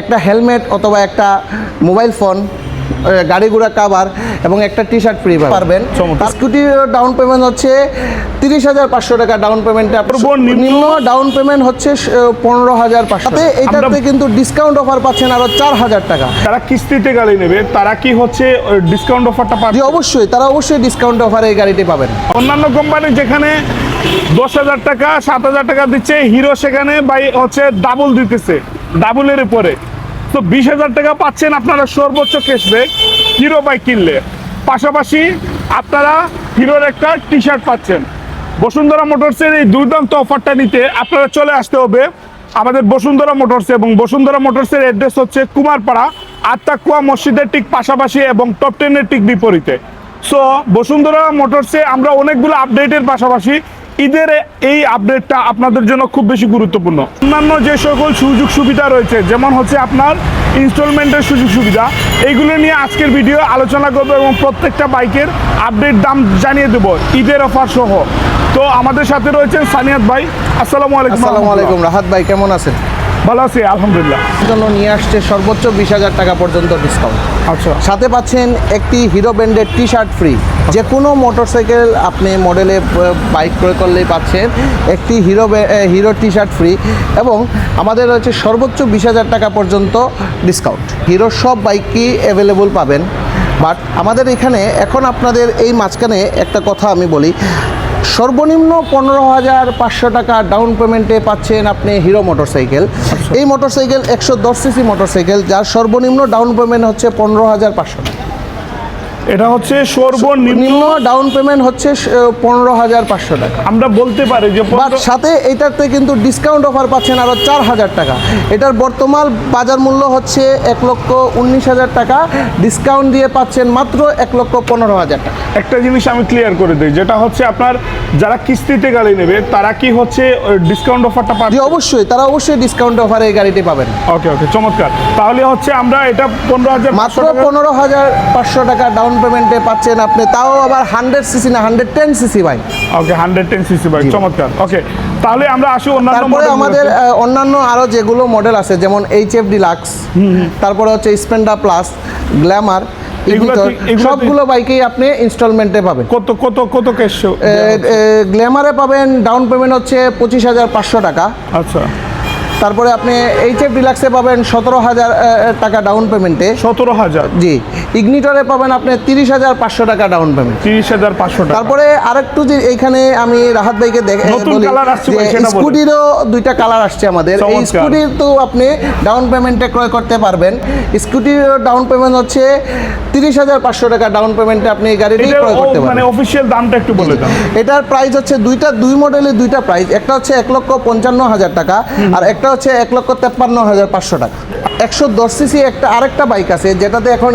একটা হেলমেট অথবা একটা মোবাইল ফোন গাড়ি ঘোড়া কাভার এবং একটা টি শার্ট ফ্রি পারবেন। স্কুটির ডাউন পেমেন্ট হচ্ছে তিরিশ হাজার পাঁচশো টাকা ডাউন পেমেন্টে নিম্ন। ডাউন পেমেন্ট হচ্ছে পনেরো হাজার পাঁচশো এইটাতে আমরা- কিন্তু ডিসকাউন্ট অফার পাচ্ছেন আরও চার হাজার টাকা। যারা কিস্তিতে গাড়ি নেবে তারা কি হচ্ছে ডিসকাউন্ট অফারটা পাবে অবশ্যই তারা অবশ্যই ডিসকাউন্ট অফারে এই গাড়িটি পাবেন। অন্যান্য কোম্পানি যেখানে দশ হাজার টাকা সাত হাজার টাকা দিচ্ছে হিরো সেখানে বাই হচ্ছে ডাবল দিতেছে ডাবলের উপরে। তো বিশ হাজার টাকা পাচ্ছেন আপনারা সর্বোচ্চ ক্যাশব্যাক হিরো বাইক কিনলে। পাশাপাশি আপনারা হিরোর একটা টি শার্ট পাচ্ছেন। বসুন্ধরা মোটরসের এই দুর্দান্ত অফারটা নিতে আপনারা চলে আসতে হবে। আমাদের বসুন্ধরা মোটরস এবং বসুন্ধরা মোটরসের অ্যাড্রেস হচ্ছে কুমারপাড়া, আত্মাকুয়া মসজিদের ঠিক পাশাপাশি এবং টপ টেনের ঠিক বিপরীতে। সো বসুন্ধরা মোটরসে আমরা অনেকগুলো আপডেটের পাশাপাশি ঈদের এই আপডেটটা আপনাদের জন্য খুব বেশি গুরুত্বপূর্ণ। অন্যান্য যে সকল সুযোগ সুবিধা রয়েছে যেমন হচ্ছে আপনার ইনস্টলমেন্টের সুযোগ সুবিধা এইগুলো নিয়ে আজকের ভিডিও আলোচনা করব এবং প্রত্যেকটা বাইকের আপডেট দাম জানিয়ে দেবো ঈদের অফার সহ। তো আমাদের সাথে রয়েছেন সানিয়াত ভাই। আসসালামু আলাইকুম আসসালামু আলাইকুম। রাহাত ভাই কেমন আছেন? ভালো আছি আলহামদুলিল্লাহ। জন্য নিয়ে আসছে সর্বোচ্চ বিশ হাজার টাকা পর্যন্ত ডিসকাউন্ট আচ্ছা। সাথে পাচ্ছেন একটি হিরো ব্র্যান্ডের টি শার্ট ফ্রি যে কোনো মোটরসাইকেল আপনি মডেলে বাইক ক্রয় করলেই পাচ্ছেন। একটি Hero Hero T shirt free এবং আমাদের রয়েছে সর্বোচ্চ বিশ হাজার টাকা পর্যন্ত ডিসকাউন্ট হিরোর সব বাইকই অ্যাভেলেবল পাবেন। বাট আমাদের এখানে, এখন আপনাদের এই মাঝখানে একটা কথা আমি বলি। সর্বনিম্ন পনেরো হাজার পাঁচশো টাকা ডাউন পেমেন্টে পাচ্ছেন আপনি হিরো মোটরসাইকেল এই মোটরসাইকেল একশো দশ সিসি মোটরসাইকেল যার সর্বনিম্ন ডাউন পেমেন্ট হচ্ছে পনেরো হাজার পাঁচশো টাকা। এটা হচ্ছে সর্বনিম্ন নিম্ন ডাউন পেমেন্ট হচ্ছে পনেরো হাজার পাঁচশো টাকা। আমরা বলতে পারি যে সাথে এটাতে কিন্তু ডিসকাউন্ট অফার পাচ্ছেন আরও চার হাজার টাকা। এটার বর্তমান বাজার মূল্য হচ্ছে এক লক্ষ উনিশ হাজার টাকা। ডিসকাউন্ট দিয়ে পাচ্ছেন মাত্র এক লক্ষ পনেরো হাজার টাকা। একটা জিনিস আমি ক্লিয়ার করে দিই যেটা হচ্ছে আপনার যারা কিস্তিতে গাড়ি নেবে তারা কি হচ্ছে ডিসকাউন্ট অফারটা পাবে অবশ্যই তারা অবশ্যই ডিসকাউন্ট অফারে এই গাড়িটি পাবেন। ওকে ওকে চমৎকার। তাহলে হচ্ছে আমরা এটা পনেরো হাজার মাত্র পনেরো হাজার পাঁচশো টাকা ডাউন পেমেন্টে পাচ্ছেন আপনি তাও আবার হান্ড্রেড সিসি না hundred ten CC bike okay hundred ten CC bike চমৎকার। ওকে তাহলে আমরা আসি অন্যান্য তারপরে আমাদের অন্যান্য আরও যেগুলো মডেল আছে যেমন এইচ এফ ডিলাক্স তারপরে হচ্ছে স্পেন্ডা প্লাস গ্ল্যামার সবগুলো বাইকেই আপনি ইনস্টলমেন্টে পাবেন। কত কত কত ক্যাশ গ্ল্যামারে পাবেন ডাউন পেমেন্ট হচ্ছে পঁচিশ হাজার পাঁচশো টাকা। আচ্ছা। তারপরে আপনি এইচ এফ ডিলাক্সে পাবেন সতেরো হাজার টাকা ডাউন পেমেন্টে সতেরো হাজার। জি। ইগনিটরে পাবেন আপনি তিরিশ হাজার পাঁচশো টাকা ডাউন পেমেন্ট তিরিশ হাজার পাঁচশো তারপরে আরেকটু যে এইখানে আমি রাহাত ভাইকে দেখে। স্কুটিরও দুইটা কালার আসছে আমাদের। এই। স্কুটির তো আপনি ডাউন পেমেন্টে ক্রয় করতে পারবেন। স্কুটির ডাউন পেমেন্ট হচ্ছে তিরিশ হাজার পাঁচশো টাকা ডাউন পেমেন্টে আপনি এই গাড়িটি ক্রয় করতে মানে পারবেন। অফিসিয়াল দামটা একটু বলে এটার প্রাইস হচ্ছে দুইটা দুই মডেলের দুইটা প্রাইস একটা হচ্ছে এক লক্ষ পঞ্চান্ন হাজার টাকা আর একটা হচ্ছে এক লক্ষ তেপ্পান্ন হাজার পাঁচশো টাকা। একশো দশ সিসি একটা আরেকটা বাইক আছে যেটাতে এখন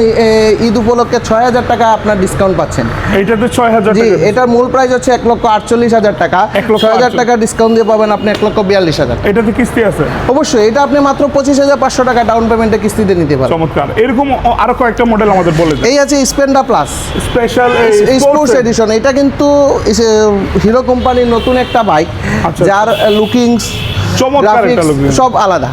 ঈদ উপলক্ষে ছয় হাজার টাকা আপনার ডিসকাউন্ট পাচ্ছেন। এইটাতে ছয় হাজার জি এটার মূল প্রাইস হচ্ছে এক লক্ষ আটচল্লিশ হাজার টাকা। ছয় হাজার টাকা ডিসকাউন্ট দিয়ে পাবেন আপনি এক লক্ষ বিয়াল্লিশ হাজার এটাতে কিস্তি আছে? অবশ্যই এটা আপনি মাত্র পঁচিশ হাজার পাঁচশো টাকা ডাউন পেমেন্টে কিস্তিতে নিতে পারেন চমৎকার। এরকম আরও কয়েকটা মডেল আমাদের বলে এই আছে Splendor plus special sports edition এটা কিন্তু হিরো কোম্পানির নতুন একটা বাইক আচ্ছা। যার লুকিংস চমৎকার একটা। সব আলাদা।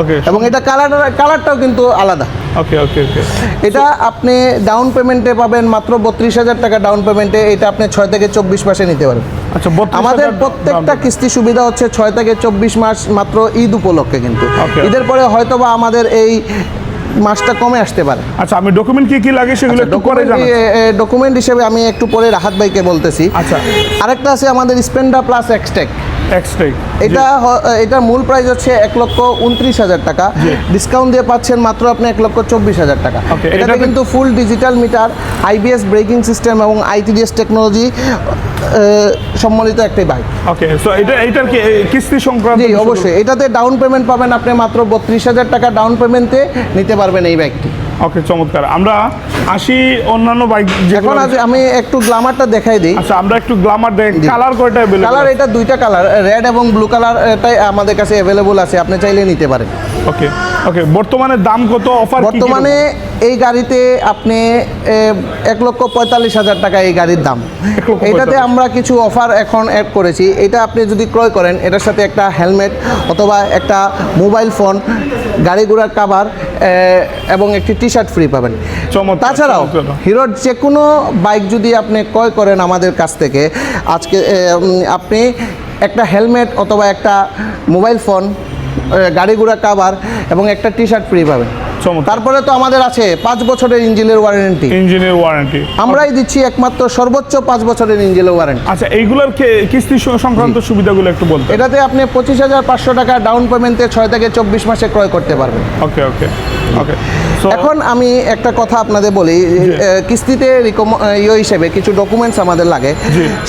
ওকে এবং এটা কালার কালারটাও কিন্তু আলাদা। ওকে ওকে ওকে এটা আপনি ডাউন পেমেন্টে পাবেন মাত্র বত্রিশ হাজার টাকা ডাউন পেমেন্টে এটা আপনি ছয় থেকে চব্বিশ মাসে নিতে পারবেন। আচ্ছা আমাদের প্রত্যেকটা। কিস্তি সুবিধা হচ্ছে ছয় থেকে চব্বিশ মাস মাত্র ঈদ উপলক্ষে কিন্তু। ঈদের পরে হয়তোবা আমাদের এই মাসটা কমে আসতে পারে। আচ্ছা আমি ডকুমেন্ট কি কি লাগে সেগুলো একটু পরে ডকুমেন্ট হিসেবে আমি একটু পরে রাহাত ভাইকে বলতেছি। আচ্ছা। আরেকটা আছে আমাদের স্পেন্ডা প্লাস এক্সটেক এক্সট্রাই এটা এটার মূল প্রাইস হচ্ছে এক লক্ষ উনত্রিশ হাজার টাকা। ডিসকাউন্ট দিয়ে পাচ্ছেন মাত্র আপনি এক লক্ষ চব্বিশ হাজার টাকা। এটাতে এটাতে- কিন্তু full digital meter IBS braking system এবং আইটিডিএস টেকনোলজি সম্বলিত একটি বাইক ওকে সো এটা এইটার কি কিস্তি সংক্রান্ত জি অবশ্যই। এটাতে ডাউন পেমেন্ট পাবেন আপনি মাত্র বত্রিশ হাজার টাকা ডাউন পেমেন্টে নিতে পারবেন এই বাইকটি ওকে চমৎকার। আমরা আসি অন্যান্য বাইক এখন আছে আমি একটু গ্লামারটা দেখাই দিই। আচ্ছা আমরা একটু গ্লামার দেখ কালার কয়টা अवेलेबल কালার এটা দুইটা কালার রেড এবং ব্লু কালার এটাই আমাদের কাছে অ্যাভেলেবল আছে আপনি চাইলে নিতে পারেন। ওকে ওকে বর্তমানে দাম কত? অফার বর্তমানে এই গাড়িতে আপনি এক লক্ষ পঁয়তাল্লিশ হাজার টাকা এই গাড়ির দাম। এটাতে আমরা কিছু অফার এখন অ্যাড করেছি। এটা আপনি যদি ক্রয় করেন এটার সাথে একটা হেলমেট অথবা একটা মোবাইল ফোন গাড়ি ঘোড়ার কাভার এবং একটি টি শার্ট ফ্রি পাবেন তাছাড়াও। হিরোর যে কোনো বাইক যদি আপনি ক্রয় করেন আমাদের কাছ থেকে আজকে আপনি একটা হেলমেট অথবা একটা মোবাইল ফোন গাড়ি ঘোড়া কাভার এবং একটা টি শার্ট ফ্রি পাবেন। তারপরে তো আমাদের আছে পাঁচ বছরের ইঞ্জিনের ওয়ারেন্টি। ইঞ্জিনের ওয়ারেন্টি। আমরাই দিচ্ছি একমাত্র সর্বোচ্চ পাঁচ বছরের ইঞ্জিনের ওয়ারেন্টি। আচ্ছা এইগুলোর কিস্তি সংক্রান্ত সুবিধাগুলো একটু বলতে। এটাতে আপনি পঁচিশ হাজার পাঁচশো টাকা ডাউন পেমেন্টে ছয় থেকে চব্বিশ মাসে ক্রয় করতে পারবেন। ওকে ওকে ওকে। এখন আমি একটা কথা আপনাদের বলি কিস্তিতে ইয়ে হিসেবে কিছু ডকুমেন্টস আমাদের লাগে।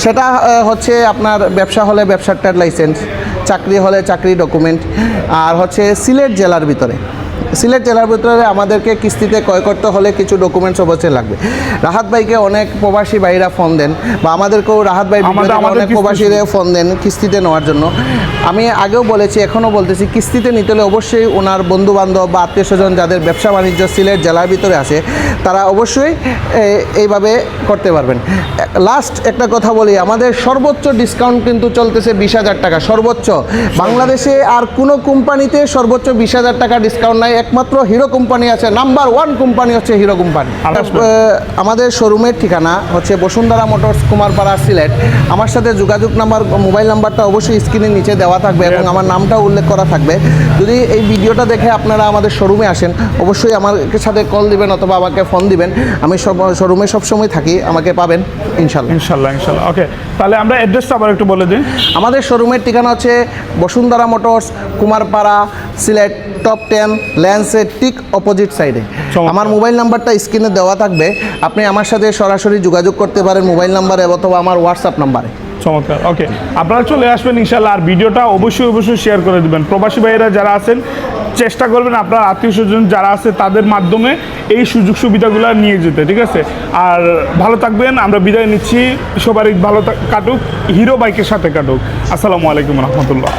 সেটা হচ্ছে আপনার ব্যবসা হলে ব্যবসার ট্রেড লাইসেন্স চাকরি হলে চাকরি ডকুমেন্ট আর হচ্ছে সিলেট জেলার ভিতরে। সিলেট জেলার ভিতরে আমাদেরকে কিস্তিতে ক্রয় করতে হলে কিছু ডকুমেন্টস অবশ্যই লাগবে। রাহাত ভাইকে অনেক প্রবাসী ভাইরা ফোন দেন বা আমাদেরকেও রাহাত ভাই অনেক প্রবাসীরা ফোন দেন কিস্তিতে নেওয়ার জন্য। আমি আগেও বলেছি এখনও বলতেছি কিস্তিতে নিতে হলে অবশ্যই ওনার বন্ধু বান্ধব বা আত্মীয় স্বজন যাদের ব্যবসা বাণিজ্য সিলেট জেলার ভিতরে আছে তারা অবশ্যই এইভাবে করতে পারবেন। লাস্ট একটা কথা বলি আমাদের সর্বোচ্চ ডিসকাউন্ট কিন্তু চলতেছে বিশ হাজার টাকা সর্বোচ্চ। বাংলাদেশে আর কোনো কোম্পানিতে সর্বোচ্চ বিশ হাজার টাকা ডিসকাউন্ট নাই একমাত্র হিরো কোম্পানি আছে নাম্বার ওয়ান কোম্পানি হচ্ছে হিরো কোম্পানি আমাদের শোরুমের ঠিকানা হচ্ছে বসুন্ধরা মোটরস কুমারপাড়া সিলেট। আমার সাথে যোগাযোগ নাম্বার মোবাইল নাম্বারটা অবশ্যই স্ক্রিনের নিচে দেওয়া থাকবে এবং আমার নামটাও উল্লেখ করা থাকবে। যদি এই ভিডিওটা দেখে আপনারা আমাদের শোরুমে আসেন অবশ্যই আমার সাথে কল দিবেন অথবা আমাকে ফোন দিবেন। আমি সব শোরুমে সবসময় থাকি আমাকে পাবেন ইনশাল্লাহ ইনশাল্লাহ ইনশাল্লাহ ওকে তাহলে আমরা অ্যাড্রেসটা আবার একটু বলে দিন আমাদের শোরুমের ঠিকানা হচ্ছে Bashundhara Motors Kumarpara Sylhet top ten ল্যান্সের ঠিক অপোজিট সাইডে আমার মোবাইল নাম্বারটা স্ক্রিনে দেওয়া থাকবে। আপনি আমার সাথে সরাসরি যোগাযোগ করতে পারেন মোবাইল নাম্বারে অথবা আমার হোয়াটসঅ্যাপ নাম্বারে। চমৎকার ওকে আপনারা চলে আসবেন ইনশাল্লাহ আর ভিডিওটা অবশ্যই অবশ্যই শেয়ার করে দিবেন। প্রবাসী ভাইয়েরা যারা আছেন চেষ্টা করবেন আপনার আত্মীয় স্বজন যারা আছে তাদের মাধ্যমে এই সুযোগ সুবিধাগুলো নিয়ে যেতে ঠিক আছে? আর ভালো থাকবেন আমরা বিদায় নিচ্ছি। সবারই ভালো কাটুক হিরো বাইকের সাথে কাটুক। আসসালামু আলাইকুম রহমতুল্লাহ।